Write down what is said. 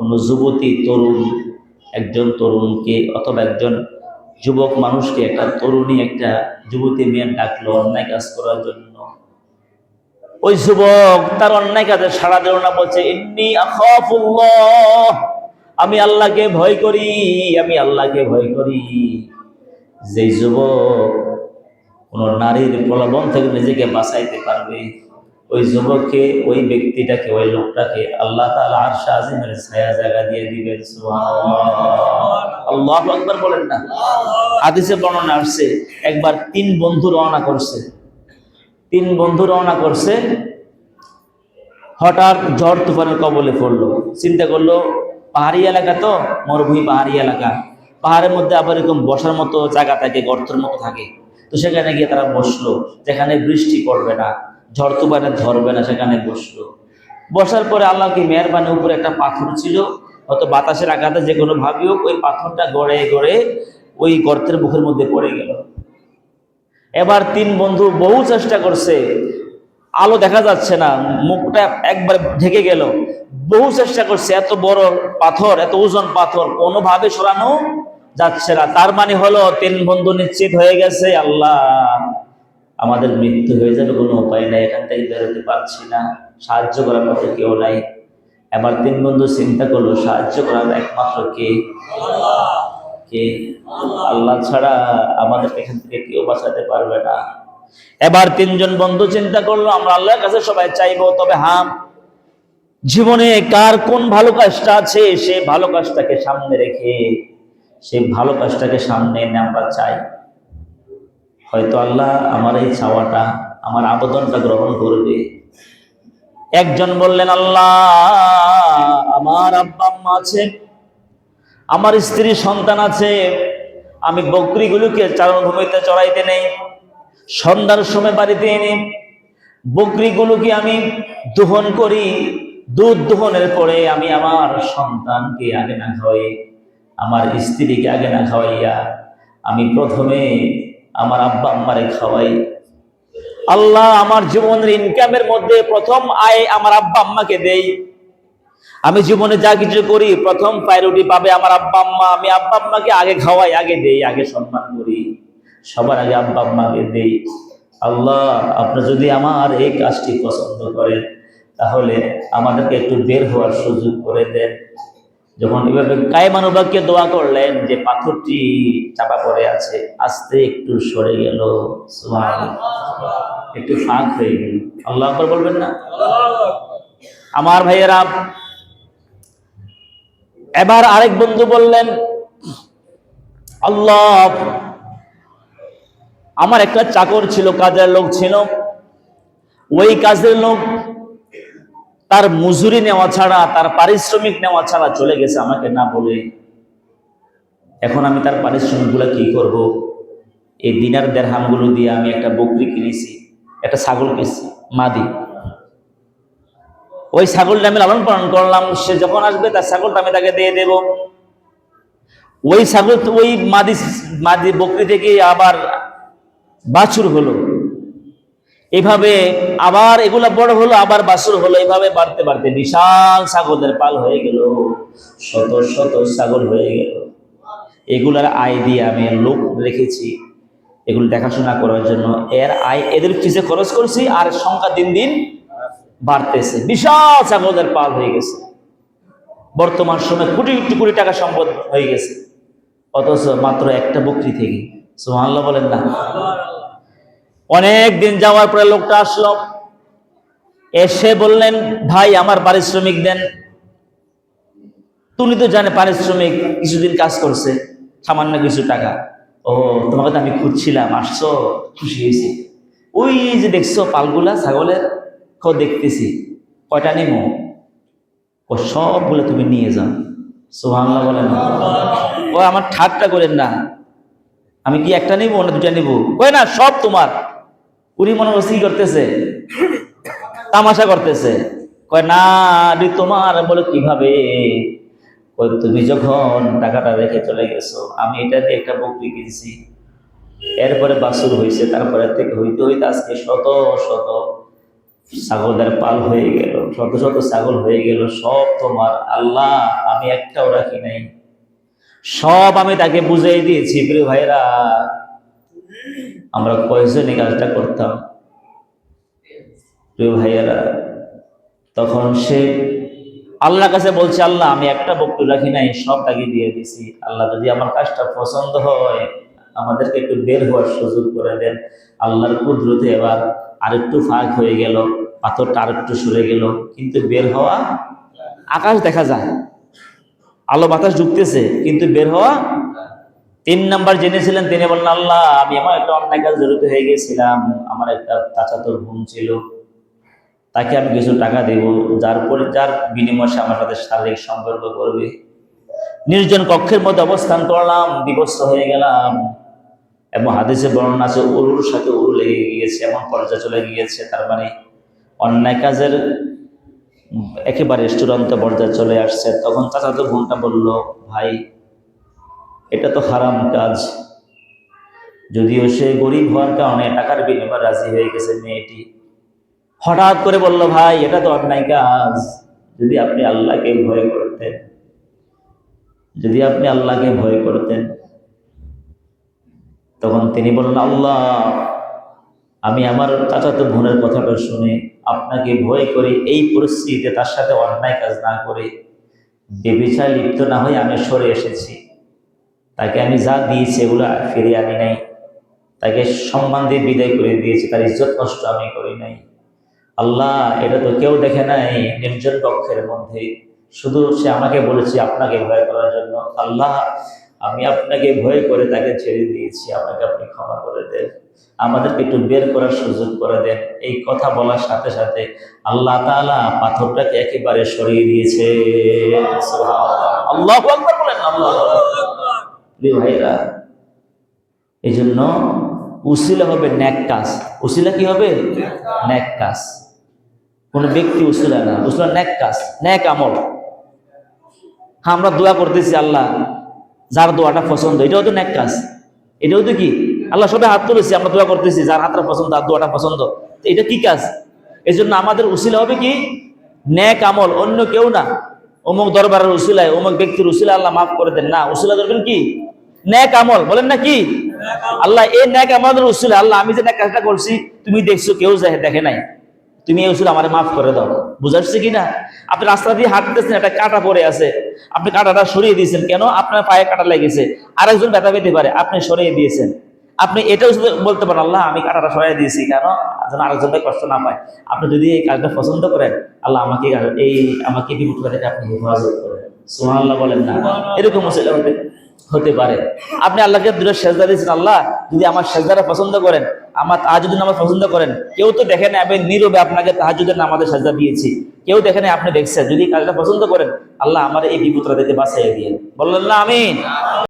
কোনো যুবতী তরুণ, একজন তরুণকে অথবা একজন যুবক মানুষকে, একটা তরুণী, একটা যুবতী মেয়ে ডাকলো অন্যায় কাজ করার জন্য। ওই যুবক তার অন্যায় কাজে সাড়া দিল না, বলছে এমনি আমি আল্লাহকে ভয় করি, আমি আল্লাহকে ভয় করি। যে যুবক কোন নারীর প্রলোভন থেকে নিজেকে বাঁচাইতে পারবে ওই যুবককে, ওই ব্যক্তিটাকে, ওই লোকটাকে আল্লাহ তাআলা আরশা আজিমের ছায়া জায়গা দিয়ে দিবেন আল্লাহ আকবার বলেন না। হাদিসে বর্ণনা আসছে, একবার তিন বন্ধু রওনা করছে। তিন বন্ধু রওনা করছে, হঠাৎ ঝড় তুফানের কবলে পড়ল। চিন্তা করল, পাহাড়ি এলাকা তো, মরুভূমি পাহাড়ি এলাকা। পাহাড়ের মধ্যে আবার এরকম বসার মতো জায়গা থাকে, গর্তের মতো থাকে। তো সেখানে গিয়ে তারা বসল, যেখানে বৃষ্টি পড়বে না। ঝড় তুফানে ধরবে না, সেখানে বসল। বসার পরে আল্লাহ কি মেহরবানি উপরে একটা পাথর ছিল, হয়তো বাতাসের আঘাতে যে কোনো ভাবি হোক, ওই পাথরটা গড়ে গড়ে ওই গর্তের মুখের মধ্যে পড়ে গেল। এবার তিন বন্ধু বহু চেষ্টা করছে, আলো দেখা যাচ্ছে না, মুখটা একবার ঢেকে গেল। বহু চেষ্টা করছে, এত বড় পাথর, এত ওজন পাথর, কোনোভাবে সরানো যাচ্ছে না। তার মানে হলো তিন বন্ধু নিশ্চিত হয়ে গেছে, আল্লাহ। আমাদের মৃত্যু হয়ে যাবে, কোনো উপায় নাই এখান থেকে বেরোতে পারছি না, সাহায্য করার মতো কেউ নাই। এবার তিন বন্ধু চিন্তা করল, সাহায্য করার একমাত্র কে? কে? আল্লাহ ছাড়া আমাদের এখান থেকে কেউ বাঁচাতে পারবে না। এবার তিনজন বন্ধু চিন্তা করল, আমরা আল্লাহর কাছে সবাই চাইব, তবে হাম, জীবনে কার কোন ভালো কাজটা আছে, সে ভালো কাজটাকে সামনে রেখে, সে ভালো কাজটাকে সামনে এনে আমরা চাই। হয়তো আল্লাহ আমার এই চাওয়াটা, আমার আবেদনটা গ্রহণ করবে। একজন বললেন, আল্লাহ, আমার আব্বা আম্মা আছে, আমার স্ত্রী সন্তান আছে, আমি বকরিগুলোকে চারণভূমিতে চড়াইতে নেই, সন্ধ্যার সময় বাড়িতে এনে বকরিগুলোকে আমি দোহন করি, দুধ দোহনের পরে আমি আমার সন্তানকে আগে না খাওয়াই, আমার স্ত্রীকে আগে না খাওয়াইয়া আমি প্রথমে আমার আব্বা আম্মারে খাওয়াই। আল্লাহ আমার জীবনের ইনকামের মধ্যে প্রথম আয় আমার আব্বা আম্মাকে দেই। আমি জীবনে যা কিছু করি, প্রথম প্রায়োরিটি পাবে আমার আব্বা আম্মা। আমি আব্বা আম্মাকে আগে খাওয়াই, আগে দেই, আগে সম্মান করি। সবার আগে আব্বা আম্মাকে দেই। আল্লাহ, আপনি যদি আমার এই কাজটি পছন্দ করেন, তাহলে আমাদেরকে একটু বের হওয়ার সুযোগ করে দেন। যখন এভাবে কায়মানুবাককে দোয়া করলেন যে পাথরটি চাপা পড়ে আছে, আস্তে একটু সরে গেল। একটু ফাঁক হয়ে গেল। আল্লাহ বলবেন না? আমার ভাইয়েরা, এবার আরেক বন্ধু বললেন, আল্লাহ, আমার একটা চাকর ছিল, কাজের লোক ছিল। ওই কাজের লোক তার মজুরি নেওয়া ছাড়া, তার পারিশ্রমিক নেওয়া ছাড়া চলে গেছে আমাকে না বলে। এখন আমি তার পারিশ্রমিকগুলো কি করব? এই দিনার দেড়হামগুলো দিয়ে আমি একটা বকরি কিনেছি, একটা ছাগল কিনেছি, মাদি। ওই ছাগলটা আমি লালন পালন করলাম, সে যখন আসবে তার ছাগলটা আমি তাকে দিয়ে দেব। ওই ছাগল ওই মাদি মাদি বকরি থেকে আবার বাছুর হলো। এভাবে আবার এগুলা বড় হলো, আবার বাছুর হলো, এভাবে বাড়তে বাড়তে বিশাল ছাগলের পাল হয়ে গেল। শত শত ছাগল হয়ে গেল। এগুলার আয় দিয়ে আমি লোক রেখেছি। এগুলো দেখাশোনা করার জন্য এর আয় এদের পিছিয়ে খরচ করছি আর সংখ্যা দিন দিন বাড়তেছে। বিশাল ছাগলের পাল হয়ে গেছে। বর্তমান সময়ে কোটি কোটি টাকা সম্পদ হয়ে গেছে। অথচ মাত্র একটা বকরি থেকে। সুবহানাল্লাহ বলেন না। অনেক দিন যাওয়ার পরে লোকটা আসলো। এসে বললেন, ভাই, আমার পারিশ্রমিক দেন। তুমি তো জানে পারিশ্রমিক কিছুদিন কাজ করছে, সামান্য কিছু টাকা। ও, তোমাকে তো আমি খুঁজছিলাম, আসছো, খুশি হয়েছি। ওই যে দেখছ পালগুলা, ছাগলের, খ, দেখতেছি। কয়টা নেমো? ও, সবগুলো তুমি নিয়ে যাও। সোহাংলা বলেন। ও, আমার ঠাট্টা করেন না। আমি কি একটা নিবো না দুটা নিবো? কয় না, সব তোমার। উনি মনে করছে কি করতেছে, তামাশা করতেছে। কয়, না আরে তোমার বলে কীভাবে? তুমি যখন টাকাটা রেখে চলে গেছো, আমি এটা দিয়ে একটা বকরি কিনছি। এরপরে বাসুর হয়েছে তারপরে থেকে হইতে হইতে আজকে শত শত ছাগলের পাল হয়ে গেল, শত শত ছাগল হয়ে গেল, সব তোমার। আল্লাহ, আমি একটাও রাখি নাই। সব আমি তাকে বুঝিয়ে দিয়েছি, প্রিয় ভাইরা আমরা কয়জন এই কাজটা করতাম? প্রিয় ভাইয়েরা, তখন সে আল্লাহর কাছে বলছে, আল্লাহ, আমি একটা বক্তব্য রাখি নাই সব তাকে দিয়ে দিছি। আল্লাহ, যদি আমার কাজটা পছন্দ হয়, আমাদেরকে একটু বের হওয়ার সুযোগ করে দেন। আল্লাহর কুদরতে এবার আরেকটু ফাঁক হয়ে গেল, পাথরটা আরেকটু সরে গেল, কিন্তু বের হওয়া আকাশ দেখা যায়। আলো বাতাস ঢুকতেছে, কিন্তু বের হওয়া তিন নাম্বার জেনেছিলেন তিনি বললেন, আল্লাহ, আমি আমার একটা অন্যায় কাজ জড়িত হয়ে গেছিলাম। আমার একটা চাচাতোর বোন ছিল। তাকে আমি কিছু টাকা দেব। যার পরে, যার বিনিময়ে আমার সাথে শারীরিক সম্পর্ক করবে। নির্জন কক্ষের মধ্যে অবস্থান করলাম, বিবস্ত হয়ে গেলাম। এবং হাদিসে বর্ণনা আছে, উরুর সাথে উরু লেগে গিয়েছে, এমন পর্যায়ে চলে গিয়েছে। তার মানে অন্যায় কাজের একেবারে চূড়ান্ত পর্যায়ে চলে আসছে। তখন চাচাতো বোনটা বলল, ভাই এটা তো হারাম কাজ। যদিও সে গরিব হওয়ার কারণে টাকার বিনিময়ে রাজি হয়ে গেছে মেয়েটি। হঠাৎ করে বলল, ভাই, এটা তো অন্যায় কাজ। যদি আপনি আল্লাহকে ভয় করতেন, যদি আপনি আল্লাহকে ভয় করতেন, তখন তিনি বললেন, আল্লাহ, আমি আমার চাচাতো বোনের কথাটা শুনে আপনাকে ভয় করে এই পরিস্থিতিতে তার সাথে অন্যায় কাজ না করে বেবিচায় লিপ্ত না হয়ে আমি সরে এসেছি। তাকে আমি যা দিয়েছি এগুলো ফিরে আনি নাই। তাকে সম্মান দিয়ে বিদায় করে দিয়েছি, তার ইজ্জত নষ্ট আমি করি নাই। আল্লাহ, এটা তো কেউ দেখে নাই, নির্জন পক্ষের মধ্যে। শুধু সে আমাকে বলেছে আপনাকে ভয় করার জন্য। আল্লাহ, আমি আপনাকে ভয় করে তাকে ছেড়ে দিয়েছি আমাকে আপনি ক্ষমা করে দেন। আমাদেরকে একটু বের করার সুযোগ করে দেন। এই কথা বলার সাথে সাথে আল্লাহ তাআলা পাথরটাকে একেবারে সরিয়ে দিয়েছে। আল্লাহ আল্লাহ প্রিয় ভাইরা এই জন্য উসিলা হবে ন্যাক কাজ উসিলা কি হবে? ন্যাক কাজ কোন ব্যক্তি উসিলা না। উসিলা ন্যাক কাজ ন্যাক আমল। হ্যাঁ আমরা দোয়া করতেছি আল্লাহ, যার দোয়াটা পছন্দ, এটাও তো ন্যাক কাজ এটাও তো কি? আল্লাহ সবে হাত তুলেছি, আমরা দোয়া করতেছি, যার হাতটা পছন্দ আর দোয়াটা পছন্দ। এটা কি কাজ? এই জন্য আমাদের উসিলা হবে কি? ন্যাক আমল, অন্য কেউ না। অমুক দরবারের উসিলায়, অমুক ব্যক্তির উসিলা আল্লাহ মাফ করে দেন। না, উসিলা ধরবেন কি? ন্যাক আমল, বলেন না কি? আল্লাহ, এই ন্যাক আমাদের উসিলা আল্লাহ, আমি যে ন্যাক কাজটা করছি, তুমি দেখছ কেউ দেখে নাই। তুমি এই উসিলা আমার মাফ করে দাও। বুঝাচ্ছি কি না আপনি রাস্তা দিয়ে হাঁটতেছেন, একটা কাটা পড়ে আছে। আপনি কাটাটা সরিয়ে দিয়েছেন কেন? আপনার পায়ে কাটা লেগেছে। আরেকজন ব্যথা পেতে পারে, আপনি সরিয়ে দিয়েছেন। আপনি এটাও শুধু বলতে পারেন, আল্লাহ, আমি কাটাটা সরিয়ে দিয়েছি। কেন? যেন আরেকজন কষ্ট না পায়। আপনি যদি এই কাজটা পছন্দ করেন, আল্লাহ আমাকে এই আমাকে বিপদ থেকে আপনি হেফাজত করেন। সুমান আল্লাহ বলেন না। এরকম মুসিলা হতে পারে। আপনি আল্লাহকে দূরে সেজদা দিয়েছেন, আল্লাহ, যদি আমার সেজদাটা পছন্দ করেন, আমার তাহাজুদের নামাজ পছন্দ করেন, কেউ তো দেখে না আমি নীরবে আপনাকে তাহাজুদের নামাজের সেজদা দিয়েছি। কেউ দেখে না আপনি দেখছেন। যদি কাজটা পছন্দ করেন, আল্লাহ আমার এই বিপদটা থেকে বাঁচাইয়া দিয়ে বললেন, না আমি